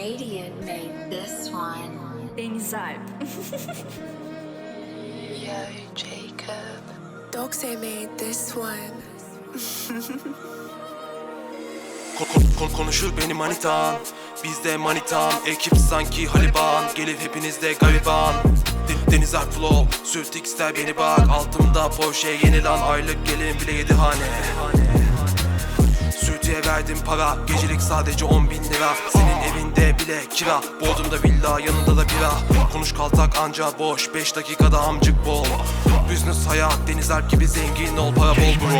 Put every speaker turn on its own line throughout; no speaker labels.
Radiant made this one.
Deniz Alp.
Yo, Jacob.
Doxe made this one.
Kon- kon- kon- konuşur benim manitam Bizde manitam Ekip sanki Haliban Gelir hepinizde gariban De- Deniz Alp Flow Sürt ister beni bak Altımda Porsche yeni lan Aylık gelin bile yedi hane Sürtüye verdim para Gecelik sadece 10 bin lira Senin bile kira. Bodrum'da villa yanında da bira. Konuş kaltak anca boş 5 dakikada amcık bol. Business hayat Deniz Alp gibi zengin ol Para bol bro.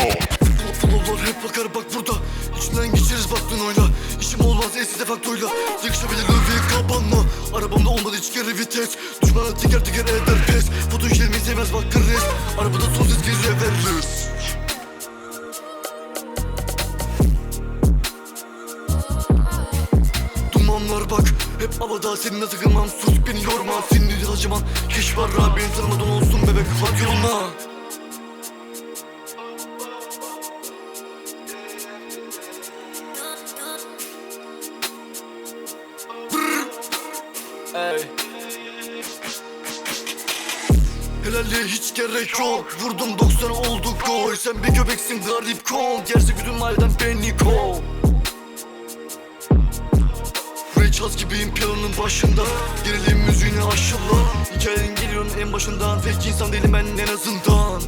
Flowlar hep bakar bak burada. İçinden geçeriz bak dün oyla İşim olmaz eski defaktoyla. Yakışabilir övüye kapanma. Arabamda olmadı hiç kere vites. Düşmana teker teker eder pes Bak. Hep havada seninle takılmam Sus beni yorma. Senin değil acıman. Keş var ra beni tanımadan olsun bebek. Bak yoluna. Ey. Helalliğe hiç gerek yok. Vurdum 90 oldu gol Sen bir göbeksin. Garip kol. Gerçek bütün mahalleden beni kov Charles gibiyim piyanonun başında. Gerilim müziğine aşıla. Hikayenin geliyorsun en başından. Fake insan değilim ben en azından